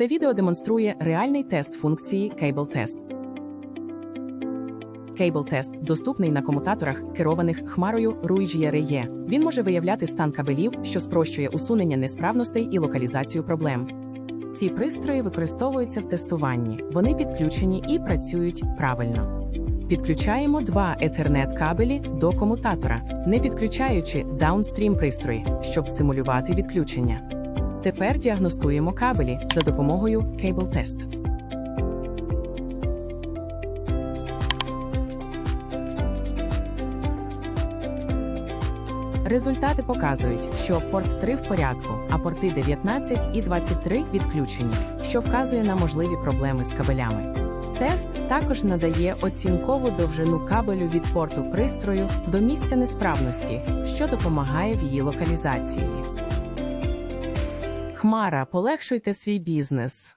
Це відео демонструє реальний тест функції Cable Test. Cable Test доступний на комутаторах, керованих хмарою Ruijie Він може виявляти стан кабелів, що спрощує усунення несправностей і локалізацію проблем. Ці пристрої використовуються в тестуванні. Вони підключені і працюють правильно. Підключаємо два Ethernet кабелі до комутатора, не підключаючи даунстрім пристрої, щоб симулювати відключення. Тепер діагностуємо кабелі за допомогою Cable Test. Результати показують, що порт 3 в порядку, а порти 19 і 23 відключені, що вказує на можливі проблеми з кабелями. Тест також надає оцінкову довжину кабелю від порту пристрою до місця несправності, що допомагає в її локалізації. Хмара, полегшуйте свій бізнес.